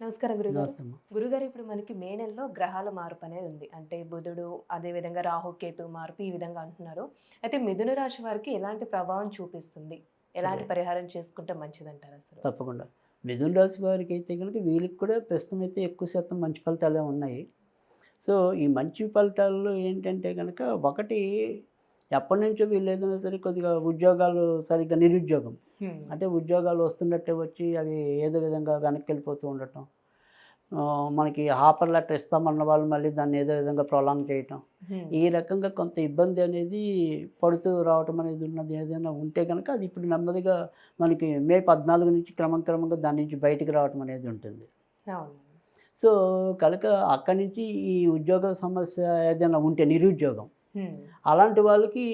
నమస్కారం గురుగారు. అమ్మా. గురుగారు ఇప్పుడు మనకి మే నెలలో గ్రహాల మార్పు అనేది ఉంది. అంటే బుధుడు అదే విధంగా రాహు కేతు మార్పు ఈ విధంగా అంటున్నారు. అయితే మిథున రాశి వారికి ఎలాంటి ప్రభావం చూపిస్తుంది? ఎలాంటి. పరిహారం చేసుకుంటే మంచిదంటారు అసలు? తప్పకుండా. మిథున రాశి వారికి అయితే కనుక వీళ్ళకి కూడా ప్రస్తుతం అయితే ఎక్కువ శాతం మంచి ఫలితాలే ఉన్నాయి. సో ఈ మంచి ఫలితాల్లో ఏంటంటే కనుక ఒకటి ఎప్పటి నుంచో వీళ్ళు ఏదైనా సరే కొద్దిగా ఉద్యోగాలు సరిగ్గా నిరుద్యోగం. అంటే ఉద్యోగాలు వస్తున్నట్టే వచ్చి అవి ఏదో విధంగా వెనక్కి వెళ్ళిపోతూ ఉండటం మనకి ఆఫర్ లెటర్ ఇస్తామన్న వాళ్ళు మళ్ళీ దాన్ని ఏదో విధంగా ప్రొలాంగ్ చేయటం. ఈ రకంగా కొంత ఇబ్బంది అనేది పడుతూ రావటం అనేది ఉన్నది ఏదైనా ఉంటే కనుక అది ఇప్పుడు నెమ్మదిగా మనకి మే పద్నాలుగు నుంచి క్రమం క్రమంగా దాని నుంచి బయటికి రావటం అనేది ఉంటుంది సో కనుక అక్కడి నుంచి ఈ ఉద్యోగ సమస్య ఏదైనా ఉంటే నిరుద్యోగం. అలాంటి వాళ్ళకి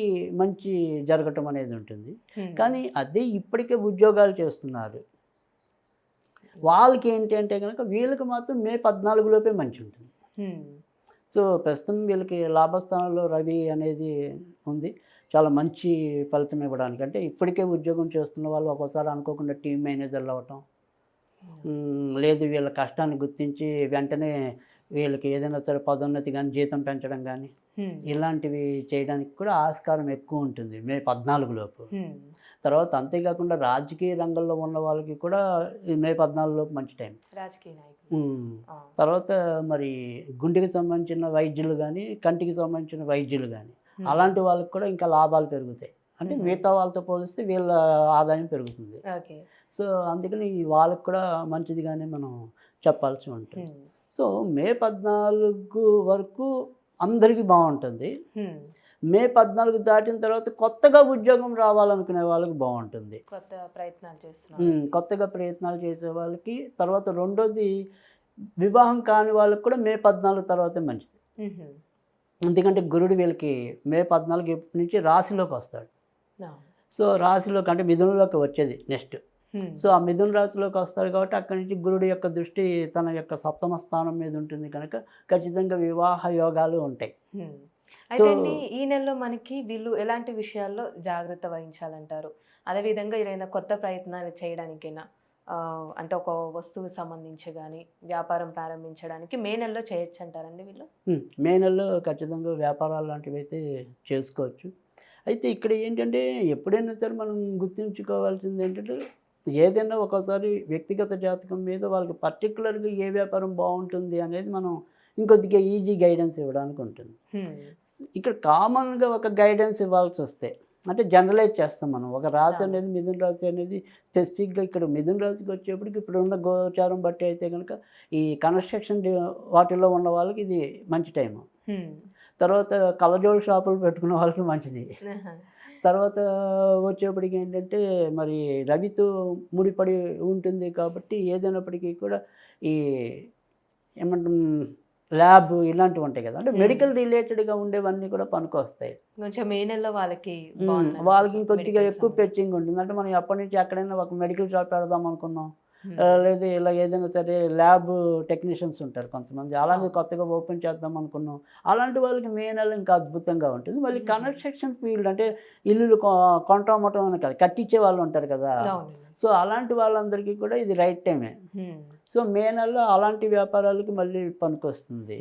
మంచి జరగటం అనేది ఉంటుంది. కానీ అదే ఇప్పటికే ఉద్యోగాలు చేస్తున్నారు. వాళ్ళకి ఏంటి అంటే కనుక వీళ్ళకి మాత్రం మే పద్నాలుగులోపే మంచి ఉంటుంది. సో ప్రస్తుతం వీళ్ళకి లాభస్థానంలో రవి అనేది ఉంది. చాలా మంచి ఫలితం ఇవ్వడానికి. అంటే ఇప్పటికే ఉద్యోగం చేస్తున్న వాళ్ళు ఒక్కోసారి అనుకోకుండా టీం మేనేజర్లు అవ్వటం. లేదు వీళ్ళ కష్టాన్ని గుర్తించి వెంటనే వీళ్ళకి ఏదైనా సరే పదోన్నతి కానీ జీతం పెంచడం కానీ. ఇలాంటివి చేయడానికి కూడా ఆస్కారం ఎక్కువ ఉంటుంది మే పద్నాలుగు లోపు. తర్వాత అంతేకాకుండా రాజకీయ రంగంలో ఉన్న వాళ్ళకి కూడా మే పద్నాలుగు లోపు మంచి టైం రాజకీయ. తర్వాత మరి గుండెకి సంబంధించిన వైద్యులు కానీ కంటికి సంబంధించిన వైద్యులు కానీ. అలాంటి వాళ్ళకి కూడా ఇంకా లాభాలు పెరుగుతాయి అంటే. మిగతా వాళ్ళతో పోలిస్తే వీళ్ళ ఆదాయం పెరుగుతుంది సో అందుకని వాళ్ళకి కూడా మంచిదిగానే మనం చెప్పాల్సి ఉంటుంది. సో మే పద్నాలుగు వరకు అందరికీ బాగుంటుంది. మే పద్నాలుగు దాటిన తర్వాత కొత్తగా ఉద్యోగం రావాలనుకునే వాళ్ళకి బాగుంటుంది కొత్త ప్రయత్నాలు చేస్తున్నారు కొత్తగా ప్రయత్నాలు చేసే వాళ్ళకి తర్వాత రెండోది వివాహం కాని వాళ్ళకి కూడా మే పద్నాలుగు తర్వాతే మంచిది. ఎందుకంటే గురుడు వీళ్ళకి మే పద్నాలుగు నుంచి రాశిలోకి వస్తాడు. సో రాశిలోకి అంటే మిథునంలోకి వచ్చేది నెక్స్ట్. సో ఆ మిథున రాశిలోకి వస్తాడు కాబట్టి అక్కడి నుంచి గురుడు యొక్క దృష్టి తన యొక్క సప్తమ స్థానం మీద ఉంటుంది కనుక ఖచ్చితంగా వివాహ యోగాలు ఉంటాయి. అయితే ఈ నెలలో మనకి వీళ్ళు ఎలాంటి విషయాల్లో జాగ్రత్త వహించాలంటారు? అదేవిధంగా ఏదైనా కొత్త ప్రయత్నాలు చేయడానికైనా అంటే ఒక వస్తువు సంబంధించి కానీ వ్యాపారం ప్రారంభించడానికి మే నెలలో చేయొచ్చు అంటారండి వీళ్ళు మే నెలలో ఖచ్చితంగా వ్యాపారాలు లాంటివి అయితే చేసుకోవచ్చు. అయితే ఇక్కడ ఏంటంటే ఎప్పుడైనా సరే మనం గుర్తుంచుకోవాల్సింది ఏంటంటే ఏదైనా ఒకసారి వ్యక్తిగత జాతకం మీద వాళ్ళకి పర్టికులర్గా ఏ వ్యాపారం బాగుంటుంది అనేది మనం ఇంకొద్దిగా ఈజీ గైడెన్స్ ఇవ్వడానికి ఉంటుంది హ్మ్. ఇక్కడ కామన్గా ఒక గైడెన్స్ ఇవ్వాల్సి వస్తే అంటే జనరలైజ్ చేస్తాం మనం ఒక రాశి. అనేది మిథున రాశి అనేది స్పెసిఫిక్గా ఇక్కడ మిథున రాశికి వచ్చేప్పటికి ఇప్పుడు ఉన్న గోచారం బట్టి అయితే కనుక ఈ కన్స్ట్రక్షన్ వాటిలో ఉన్న వాళ్ళకి ఇది మంచి టైం హ్మ్. తర్వాత కలజోడు షాపులు పెట్టుకున్న వాళ్ళకి మంచిది. తర్వాత వచ్చేప్పటికి ఏంటంటే మరి రవితో ముడిపడి ఉంటుంది కాబట్టి ఏదైనప్పటికీ కూడా ఈ ఏమంటాం ల్యాబ్ ఇలాంటివి ఉంటాయి కదా అంటే. మెడికల్ రిలేటెడ్గా ఉండేవన్నీ కూడా పనికొస్తాయి కొంచెం మే నెలలో వాళ్ళకి. వాళ్ళకి Medical ఎక్కువ. పెచ్చింగ్ ఉంటుంది అంటే మనం ఎప్పటి నుంచి ఎక్కడైనా ఒక మెడికల్ షాప్ పెడదాం అనుకున్నాం లేదా ఇలా ఏదైనా సరే ల్యాబ్ టెక్నీషియన్స్ ఉంటారు కొంతమంది అలాగే అవును. కొత్తగా ఓపెన్ చేద్దాం అనుకున్నాం అలాంటి వాళ్ళకి మే నెల ఇంకా అద్భుతంగా ఉంటుంది మళ్ళీ మ్మ్. కన్స్ట్రక్షన్ ఫీల్డ్ అంటే ఇల్లులు కొంటామటం అని కాదు కట్టించే వాళ్ళు ఉంటారు కదా. సో అలాంటి వాళ్ళందరికీ కూడా ఇది రైట్ టైమే హ్మ్. సో మే నెలలో అలాంటి వ్యాపారాలకి మళ్ళీ పనికొస్తుంది.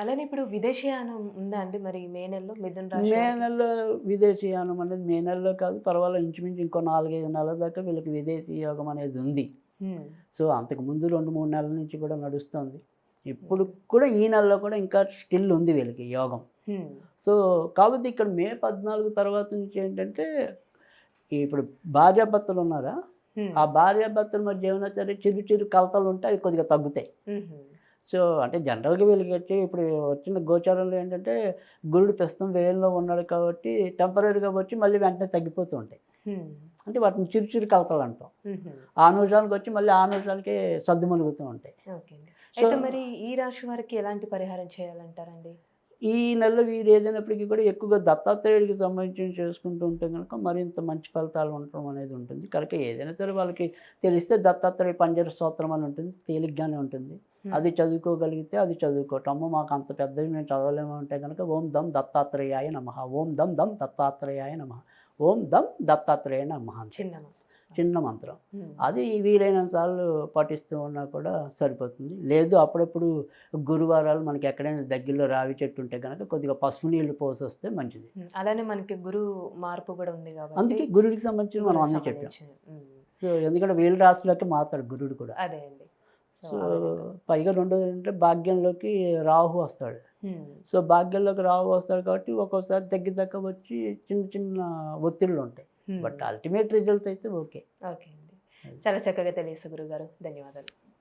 అలానే ఇప్పుడు విదేశీయానం ఉందా అండి మరి మే నెలలో మిథున రాశి మే? నెలలో విదేశీయానం అనేది మే నెలలో కాదు పర్వాలేదు ఇంచుమించు ఇంకో నాలుగైదు నెలల దాకా వీళ్ళకి విదేశీ యోగం అనేది ఉంది. సో అంతకు ముందు రెండు మూడు నెలల నుంచి కూడా నడుస్తుంది ఇప్పుడు కూడా ఈ నెలలో కూడా ఇంకా స్టిల్ ఉంది వీళ్ళకి యోగం హ్మ్. సో కాబట్టి ఇక్కడ మే పద్నాలుగు తర్వాత నుంచి ఏంటంటే ఇప్పుడు భార్యాభర్తలు ఉన్నారా హ్మ్. ఆ భార్యాభర్తల మధ్య ఏమైనా సరే చిరు చిరు కలతలు ఉంటే అవి కొద్దిగా తగ్గుతాయి. సో అంటే జనరల్గా వీళ్ళకి వచ్చి ఇప్పుడు వచ్చిన గోచారంలో ఏంటంటే గురుడు ప్రస్తుతం వేయంలో ఉన్నాడు కాబట్టి టెంపరీగా వచ్చి మళ్ళీ వెంటనే తగ్గిపోతూ ఉంటాయి. అంటే వాటిని చిరు చిరు కలతలు అంటాం. ఆ నిమిషానికి వచ్చి మళ్ళీ ఆ నిమిషాలకే సర్దుమలుగుతూ ఉంటాయి. అయితే మరి ఈ రాశి వారికి ఎలాంటి పరిహారం చేయాలంటారండి? ఈ నెలలో వీరు ఏదైనప్పటికీ కూడా ఎక్కువగా దత్తాత్రేయుడికి సంబంధించి చేసుకుంటూ ఉంటే కనుక మరింత మంచి ఫలితాలు ఉండటం అనేది ఉంటుంది. కనుక ఏదైనా సరే వాళ్ళకి తెలిస్తే దత్తాత్రేయ పంజర స్తోత్రం అని ఉంటుంది. తేలిగ్గానే ఉంటుంది. అది చదువుకోగలిగితే అది చదువుకోవటం. అమ్మో మాకు అంత పెద్దవి మేము చదవలేము అంటే కనుక ఓం దం దత్తాత్రేయాయ నమ. ఓం దం దం దత్తాత్రేయాయ నమ. ఓం దం దత్తాత్రేయ నమ చిన్నమ చిన్న మంత్రం. అది వీలైనంత సార్లు పఠిస్తూ ఉన్నా కూడా సరిపోతుంది. లేదు అప్పుడప్పుడు గురువారాలు మనకి ఎక్కడైనా దగ్గరలో రావి చెట్టు ఉంటే కనుక కొద్దిగా పసుపు నీళ్ళు పోసి వస్తే మంచిది. అలానే మనకి గురు మార్పు కూడా ఉంది కాబట్టి అందుకే గురుడికి సంబంధించి మనం అన్నీ చెప్పాం. సో ఎందుకంటే వీళ్ళ రాశిలోకి మాతాడు గురుడు కూడా. అదే అండి. సో. పైగా రెండోది ఏంటంటే భాగ్యంలోకి రాహు వస్తాడు. సో భాగ్యంలోకి రాహు వస్తాడు కాబట్టి ఒక్కోసారి తగ్గి తగ్గ వచ్చి చిన్న చిన్న ఒత్తిళ్ళు ఉంటాయి. బట్ అల్టిమేట్ రిజల్ట్ అయితే ఓకే ఓకే అండి చాలా చక్కగా తెలియదు గురుగారు ధన్యవాదాలు